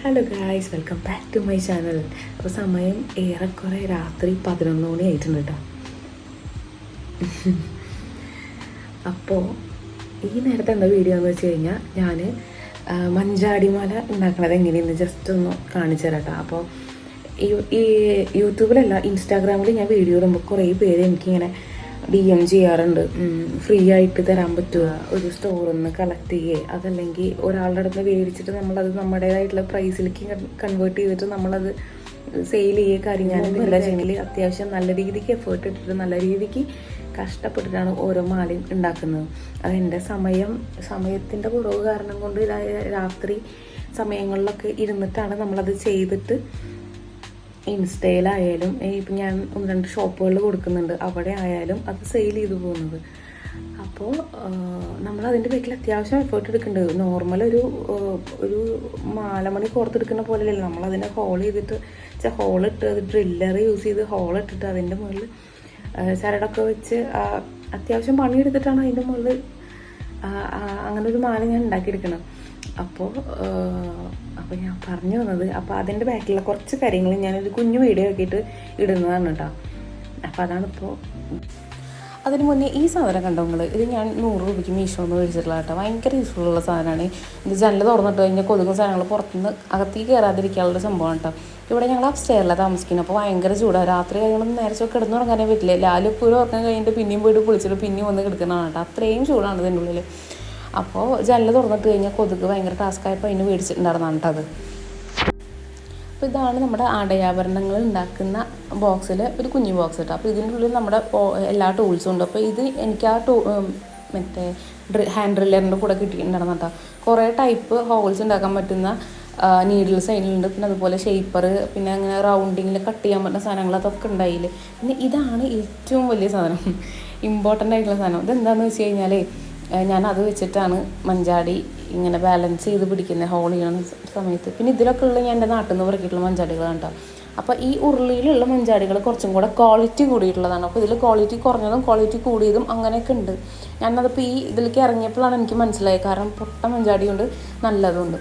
Hello guys welcome back to my channel അപ്പോൾ സമയം ഏറെക്കുറെ രാത്രി പതിനൊന്ന് മണി ആയിട്ടുണ്ട് കേട്ടോ അപ്പോൾ ഈ നേരത്തെ എന്താ വീഡിയോ എന്ന് വെച്ച് കഴിഞ്ഞാൽ ഞാൻ മഞ്ചാടിമല ഉണ്ടാക്കണത് എങ്ങനെയെന്ന് ജസ്റ്റ് ഒന്ന് കാണിച്ചു തരാം കേട്ടോ അപ്പോൾ ഈ യൂട്യൂബിലല്ല ഇൻസ്റ്റാഗ്രാമിൽ ഞാൻ വീഡിയോ ഇടുമ്പോൾ കുറേ പേര് എനിക്കിങ്ങനെ ഡി എം ചെയ്യാറുണ്ട്. ഫ്രീ ആയിട്ട് തരാൻ പറ്റുക. ഒരു സ്റ്റോറിൽ നിന്ന് കളക്ട് ചെയ്യുക അതല്ലെങ്കിൽ ഒരാളുടെ അടുത്ത് മേടിച്ചിട്ട് നമ്മളത് നമ്മുടേതായിട്ടുള്ള പ്രൈസിലേക്ക് കൺവേർട്ട് ചെയ്തിട്ട് നമ്മളത് സെയിൽ ചെയ്യുക കാര്യം ഞാൻ എല്ലാ ചെയ്യണമെങ്കിൽ അത്യാവശ്യം നല്ല രീതിക്ക് എഫേർട്ട് ഇട്ടിട്ട് നല്ല രീതിക്ക് കഷ്ടപ്പെട്ടിട്ടാണ് ഓരോ മാലയും ഉണ്ടാക്കുന്നത്. അതെന്റെ സമയം സമയത്തിന്റെ കുറവ് കാരണം കൊണ്ട് രാത്രി സമയങ്ങളിലൊക്കെ ഇരുന്നിട്ടാണ് നമ്മളത് ചെയ്തിട്ട് ഇൻസ്റ്റയിലായാലും ഇപ്പം ഞാൻ ഒന്ന് രണ്ട് ഷോപ്പുകളിൽ കൊടുക്കുന്നുണ്ട് അവിടെ ആയാലും അത് സെയിൽ ചെയ്തു പോകുന്നത്. അപ്പോൾ നമ്മൾ അതിന്റെ പേരിൽ അത്യാവശ്യം എഫേർട്ട് എടുക്കേണ്ടത് നോർമൽ ഒരു ഒരു മാലമണി കോർത്തെടുക്കുന്ന പോലെയല്ല നമ്മൾ അതിനെ ഹോൾ ചെയ്തിട്ട് ഹോൾ ഇട്ട് അത് ഡ്രില്ലർ യൂസ് ചെയ്ത് ഹോൾ ഇട്ടിട്ട് അതിന്റെ മുകളിൽ ചരടൊക്കെ വെച്ച് അത്യാവശ്യം പണിയെടുത്തിട്ടാണ് അതിന്റെ മുകളിൽ അങ്ങനെ ഒരു മാല ഞാൻ ഉണ്ടാക്കിയെടുക്കണം അപ്പോൾ അപ്പോൾ ഞാൻ പറഞ്ഞു വന്നത് അപ്പോൾ അതിന്റെ ബാക്കിലുള്ള കുറച്ച് കാര്യങ്ങൾ ഞാനൊരു കുഞ്ഞു വീഡിയോ ആക്കിയിട്ട് ഇടുന്നതാണ് കേട്ടോ അപ്പോൾ അതാണിപ്പോൾ അതിന് മുന്നേ ഈ സാധനം കണ്ടോ നിങ്ങൾ ഇത് ഞാൻ നൂറ് രൂപയ്ക്ക് മീഷോ എന്ന് മേടിച്ചിട്ടുള്ള കേട്ടോ. ഭയങ്കര യൂസ്ഫുൾ ഉള്ള സാധനമാണ്. ഇത് ജനൽ തുറന്നിട്ട് കഴിഞ്ഞാൽ കൊതുകും സാധനങ്ങൾ പുറത്തുനിന്ന് അകത്തേക്ക് കയറാതിരിക്കാനുള്ള സംഭവമാണ് കേട്ടോ ഇവിടെ ഞങ്ങൾ അപ്സ്റ്റേറിലാണ് താമസിക്കുന്നത് അപ്പോൾ ഭയങ്കര ചൂടാണ് രാത്രി കാര്യങ്ങളൊന്നും നേരത്തെ കിടന്നു തുടങ്ങാനേ പറ്റില്ല. ലാലിപ്പൂരം ഉറക്കാൻ കഴിഞ്ഞിട്ട് പിന്നെയും പോയിട്ട് കുളിച്ചിട്ട് പിന്നെയും വന്ന് കിടക്കുന്നതാണ് കേട്ടോ അത്രയും ചൂടാണ് ഇതിന്റെ ഉള്ളിൽ അപ്പോൾ ജനൽ തുറന്നിട്ട് കഴിഞ്ഞാൽ കൊതുക് ഭയങ്കര ടാസ്ക്കായപ്പോൾ അതിന് മേടിച്ചിട്ടുണ്ടായിരുന്നാണ് കേട്ടോ അത്. അപ്പോൾ ഇതാണ് നമ്മുടെ ആടയാഭരണങ്ങൾ ഉണ്ടാക്കുന്ന ബോക്സിൽ ഒരു കുഞ്ഞു ബോക്സ് കേട്ടോ അപ്പോൾ ഉള്ളിൽ നമ്മുടെ എല്ലാ ടൂൾസും ഉണ്ട്. അപ്പോൾ ഇത് എനിക്ക് ആ ടൂ മറ്റേ മറ്റേ ഹാൻഡ് ഡ്രില്ലറിന്റെ കൂടെ കിട്ടിയിട്ടുണ്ടായിരുന്നു കേട്ടോ കുറേ ടൈപ്പ് ഹോൾസ് ഉണ്ടാക്കാൻ പറ്റുന്ന നീഡിൽസ് അതിലുണ്ട്. പിന്നെ അതുപോലെ ഷേപ്പർ പിന്നെ അങ്ങനെ റൗണ്ടിങ്ങിൽ കട്ട് ചെയ്യാൻ പറ്റുന്ന സാധനങ്ങൾ അതൊക്കെ ഉണ്ടായില്ല. പിന്നെ ഇതാണ് ഏറ്റവും വലിയ സാധനം. ഇമ്പോർട്ടന്റ് ആയിട്ടുള്ള സാധനം. ഇതെന്താണെന്ന് വെച്ച് കഴിഞ്ഞാൽ ഞാൻ അത് വെച്ചിട്ടാണ് മഞ്ചാടി ഇങ്ങനെ ബാലൻസ് ചെയ്ത് പിടിക്കുന്നത് ഹോൾ ചെയ്യണ സമയത്ത്. പിന്നെ ഇതിലൊക്കെ ഉള്ള ഞാൻ എന്റെ നാട്ടിൽ നിന്ന് പറക്കിയിട്ടുള്ള മഞ്ചാടികളാണ് കേട്ടോ അപ്പോൾ ഈ ഉരുളിയിലുള്ള മഞ്ചാടികൾ കുറച്ചും കൂടെ ക്വാളിറ്റി കൂടിയിട്ടുള്ളതാണ്. അപ്പോൾ ഇതിൽ ക്വാളിറ്റി കുറഞ്ഞതും ക്വാളിറ്റി കൂടിയതും അങ്ങനെയൊക്കെ ഉണ്ട്. ഞാനതിപ്പോൾ ഈ ഇതിലേക്ക് ഇറങ്ങിയപ്പോഴാണ് എനിക്ക് മനസ്സിലായത്. കാരണം പൊട്ട മഞ്ചാടിയുണ്ട് നല്ലതുണ്ട്.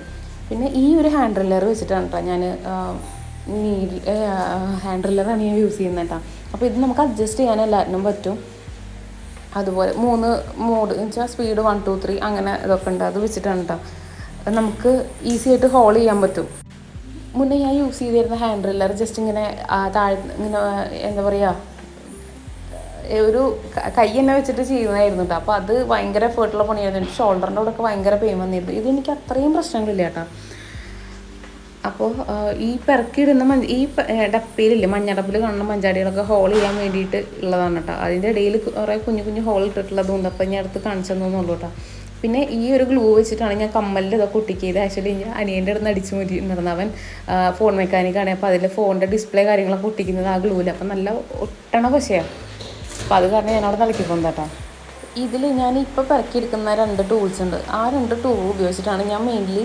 പിന്നെ ഈ ഒരു ഹാൻഡ് ഡ്രില്ലർ വെച്ചിട്ടാണ് കേട്ടോ ഞാൻ നീ ഹാൻഡ് ഡ്രില്ലറാണ് ഞാൻ യൂസ് ചെയ്യുന്നത് കേട്ടോ അപ്പോൾ ഇത് നമുക്ക് അഡ്ജസ്റ്റ് ചെയ്യാൻ എല്ലാറ്റിനും പറ്റും. അതുപോലെ മൂന്ന് മോഡ് എന്ന് വെച്ചാൽ സ്പീഡ് വൺ ടു ത്രീ അങ്ങനെ ഇതൊക്കെ ഉണ്ട്. അത് വെച്ചിട്ടാണ് കേട്ടോ നമുക്ക് ഈസി ആയിട്ട് ഹോൾ ചെയ്യാൻ പറ്റും. മുന്നേ ഞാൻ യൂസ് ചെയ്തിരുന്ന ഹാൻഡ് ഡ്രില്ലർ ജസ്റ്റ് ഇങ്ങനെ താഴെ ഇങ്ങനെ എന്താ പറയുക ഒരു ക- എന്നെ വെച്ചിട്ട് ചെയ്യുന്നതായിരുന്നു കേട്ടോ അപ്പോൾ അത് ഭയങ്കര എഫേർട്ടുള്ള പണിയായിരുന്നു. ഷോൾഡറിന്റെ കൂടെ ഒക്കെ ഭയങ്കര പെയിൻ വന്നിരുന്നു. ഇത് എനിക്ക് അത്രയും പ്രശ്നങ്ങളില്ല കേട്ടോ അപ്പോൾ ഈ പെറക്കിയിടുന്ന മഞ്ഞ ഈ പ- മഞ്ഞ ഡപ്പിൽ കാണുന്ന മഞ്ചാടികളൊക്കെ ഹോൾ ചെയ്യാൻ വേണ്ടിയിട്ട് ഉള്ളതാണ് കേട്ടോ. അതിന്റെ ഇടയിൽ കുറേ കുഞ്ഞു കുഞ്ഞു ഹോൾ ഇട്ടിട്ടുള്ളതുകൊണ്ട് അപ്പം ഞാൻ അടുത്ത് കാണിച്ചു തന്നുള്ളൂ കേട്ടോ. പിന്നെ ഈ ഒരു ഗ്ലൂ വെച്ചിട്ടാണ് ഞാൻ കമ്മലിന്റെ ഇതൊക്കെ ഒട്ടിക്കിയത്. ആക്ച്വലി ഞാൻ അനിയന്റെ അടുത്ത് അടിച്ചു മുരിണ്ടായിരുന്നു അവൻ ഫോൺ മെക്കാനിക്കാണ് അപ്പോൾ അതിൽ ഫോണിന്റെ ഡിസ്പ്ലേ കാര്യങ്ങളൊക്കെ ഒട്ടിക്കുന്നത് ആ ഗ്ലൂവിൽ. അപ്പം നല്ല ഒട്ടണ പശയാണ് അപ്പോൾ അത് കാരണം ഞാൻ അവിടെ കേട്ടോ. ഇതിൽ ഞാൻ ഇപ്പോൾ പെറക്കിയിരിക്കുന്ന രണ്ട് ടൂൾസ് ഉണ്ട്. ആ രണ്ട് ടൂൾ ഉപയോഗിച്ചിട്ടാണ് ഞാൻ മെയിൻലി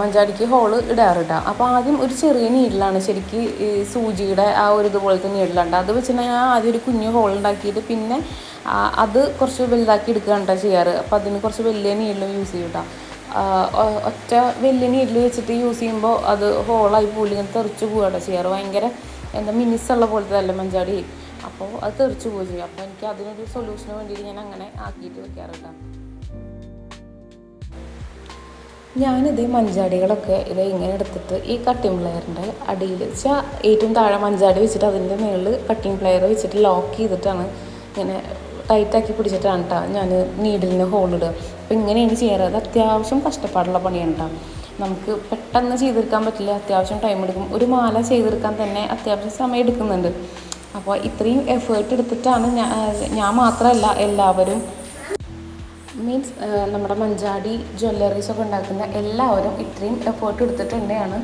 മഞ്ചാടിക്ക് ഹോൾ ഇടാറ് കേട്ടോ അപ്പോൾ ആദ്യം ഒരു ചെറിയ നീഡിലാണ് ശരിക്ക് ഈ സൂചിയുടെ ആ ഒരു ഇതുപോലത്തെ നീഡിലുണ്ട് അത് വെച്ചിട്ട് ഞാൻ ആദ്യം ഒരു കുഞ്ഞു ഹോൾ ഉണ്ടാക്കിയിട്ട് പിന്നെ അത് കുറച്ച് വലുതാക്കി എടുക്കുകയാണ് ചെയ്യാറ്. അപ്പോൾ അതിന് കുറച്ച് വലിയ നീഡിലും യൂസ് ചെയ്യും കേട്ടോ ഒറ്റ വലിയ നീഡിൽ വെച്ചിട്ട് യൂസ് ചെയ്യുമ്പോൾ അത് ഹോളായി പോലും ഇങ്ങനെ തെറിച്ച് പോവുകയാണ് ചെയ്യാറ്. ഭയങ്കര എന്താ മിനിസുള്ള പോലത്തെ അല്ല മഞ്ചാടി? അപ്പോൾ അത് തെറിച്ച് പോയി ചെയ്യും അപ്പോൾ എനിക്ക് അതിനൊരു സൊല്യൂഷന് വേണ്ടിയിട്ട് ഞാൻ അങ്ങനെ ആക്കിയിട്ട് വെക്കാറുണ്ട് ഞാനിത് മഞ്ചാടികളൊക്കെ ഇത് ഇങ്ങനെ എടുത്തിട്ട് ഈ കട്ടിംഗ് പ്ലെയറിന്റെ അടിയിൽ വെച്ചാൽ ഏറ്റവും താഴെ മഞ്ചാടി വെച്ചിട്ട് അതിന്റെ മുകളിൽ കട്ടിംഗ് പ്ലെയർ വെച്ചിട്ട് ലോക്ക് ചെയ്തിട്ടാണ് ഇങ്ങനെ ടൈറ്റാക്കി പിടിച്ചിട്ടാണ് കേട്ടോ ഞാൻ നീഡിലിന് ഹോളിടുക അപ്പോൾ ഇങ്ങനെയാണ് ചെയ്യാറ്. അത് അത്യാവശ്യം കഷ്ടപ്പാടുള്ള പണിയാണ് കേട്ടോ നമുക്ക് പെട്ടെന്ന് ചെയ്തെടുക്കാൻ പറ്റില്ല. അത്യാവശ്യം ടൈം എടുക്കും. ഒരു മാല ചെയ്തെടുക്കാൻ തന്നെ അത്യാവശ്യം സമയം എടുക്കുന്നുണ്ട്. അപ്പോൾ ഇത്രയും എഫേർട്ട് എടുത്തിട്ടാണ് ഞാൻ മാത്രമല്ല എല്ലാവരും മീൻസ് നമ്മുടെ മഞ്ചാടി ജ്വല്ലറീസ് ഒക്കെ ഉണ്ടാക്കുന്ന എല്ലാവരും ഇത്രയും എഫേർട്ട് എടുത്തിട്ടുണ്ടെയാണ്.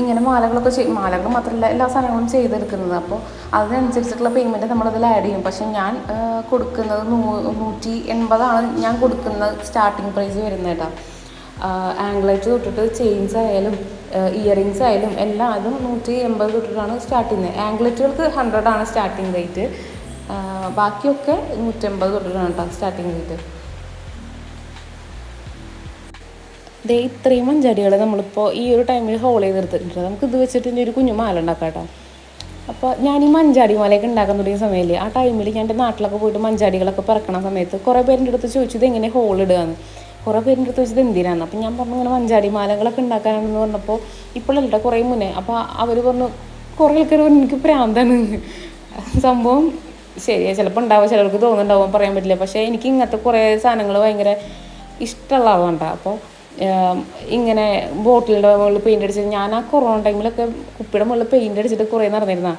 ഇങ്ങനെ മാലകളൊക്കെ ചെയ് മാലകൾ മാത്രമല്ല എല്ലാ സാധനങ്ങളും ചെയ്തെടുക്കുന്നത്. അപ്പോൾ അതിനനുസരിച്ചിട്ടുള്ള പേയ്മെന്റ് നമ്മളതിൽ ആഡ് ചെയ്യും. പക്ഷേ ഞാൻ കൊടുക്കുന്നത് നൂ നൂറ്റി എൺപതാണ് ഞാൻ കൊടുക്കുന്ന സ്റ്റാർട്ടിങ് പ്രൈസ് വരുന്നത് കേട്ടോ. ആംഗ്ലൈറ്റ് തൊട്ടിട്ട് ചെയിൻസ് ആയാലും ഇയറിങ്സ് ആയാലും എല്ലാം അതും നൂറ്റി എൺപത് തൊട്ടിട്ടാണ് സ്റ്റാർട്ട് ചെയ്യുന്നത്. ആംഗ്ലറ്റുകൾക്ക് ഹൺഡ്രഡ് ആണ് സ്റ്റാർട്ടിങ് റേറ്റ് ബാക്കിയൊക്കെ നൂറ്റമ്പത് തൊട്ടിട്ടാണ് കേട്ടോ സ്റ്റാർട്ടിങ് റേറ്റ് ദേ ഇത്രയും മഞ്ചാടികൾ നമ്മളിപ്പോൾ ഈ ഒരു ടൈമിൽ ഹോൾ ചെയ്ത് എടുത്തിട്ടുണ്ട് നമുക്ക് ഇത് വെച്ചിട്ട് ഇനി ഒരു കുഞ്ഞു മാല ഉണ്ടാക്കാം കേട്ടോ അപ്പോൾ ഞാൻ ഈ മഞ്ചാടി മാലയൊക്കെ ഉണ്ടാക്കാൻ തുടങ്ങിയ സമയമില്ല ആ ടൈമിൽ ഞാൻ എന്റെ നാട്ടിലൊക്കെ പോയിട്ട് മഞ്ചാടികളൊക്കെ പറക്കണ സമയത്ത് കുറേ പേരുടെ അടുത്ത് ചോദിച്ചത് എങ്ങനെ ഹോൾ ഇടുകയെന്ന് കുറേ പേരിന്റെ അടുത്ത് ചോദിച്ചത് എന്തിനാണ് അപ്പം ഞാൻ പറഞ്ഞു ഇങ്ങനെ മഞ്ചാടി മാലകളൊക്കെ ഉണ്ടാക്കാനാണെന്ന് പറഞ്ഞപ്പോൾ ഇപ്പോഴല്ല കുറേ മുന്നേ. അപ്പോൾ അവർ പറഞ്ഞു കുറേ ആൾക്കാർ പറഞ്ഞു എനിക്ക് പ്രാന്താണ്. സംഭവം ശരിയാ. ചിലപ്പോൾ ഉണ്ടാവും ചിലർക്ക് തോന്നുന്നുണ്ടാവും പറയാൻ പറ്റില്ല. പക്ഷേ എനിക്ക് ഇങ്ങനത്തെ കുറേ സാധനങ്ങൾ ഭയങ്കര ഇഷ്ടമുള്ള ആളാണ് ട്ടോ. അപ്പോൾ ഇങ്ങനെ ബോട്ടിലിന്റെ മുകളിൽ പെയിന്റ് അടിച്ചിട്ട് ഞാൻ ആ കൊറോണ ടൈമിലൊക്കെ കുപ്പിയുടെ മുകളിൽ പെയിന്റ് അടിച്ചിട്ട് കുറേ നടന്നിരുന്ന.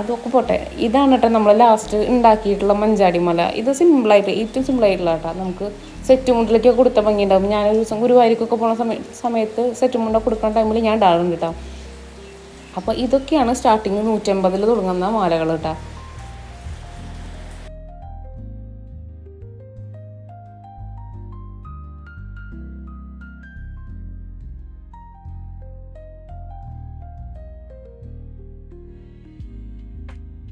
അതൊക്കെ പോട്ടെ. ഇതാണ് കേട്ടോ നമ്മൾ ലാസ്റ്റ് ഉണ്ടാക്കിയിട്ടുള്ള മഞ്ചാടിമല ഇത് സിമ്പിളായിട്ട് ഏറ്റവും സിമ്പിളായിട്ടുള്ള കേട്ടോ. നമുക്ക് സെറ്റ് കൊടുത്ത ഭംഗി ഞാൻ ഒരു ദിവസം ഗുരുവായൂർക്കൊക്കെ പോകുന്ന സമയ സമയത്ത് സെറ്റ് മുണ്ട കൊടുക്കുന്ന ടൈമിൽ ഞാൻ ഇടാറുണ്ട് കേട്ടോ അപ്പോൾ ഇതൊക്കെയാണ് സ്റ്റാർട്ടിങ് നൂറ്റമ്പതിൽ തുടങ്ങുന്ന മാലകൾ കേട്ടോ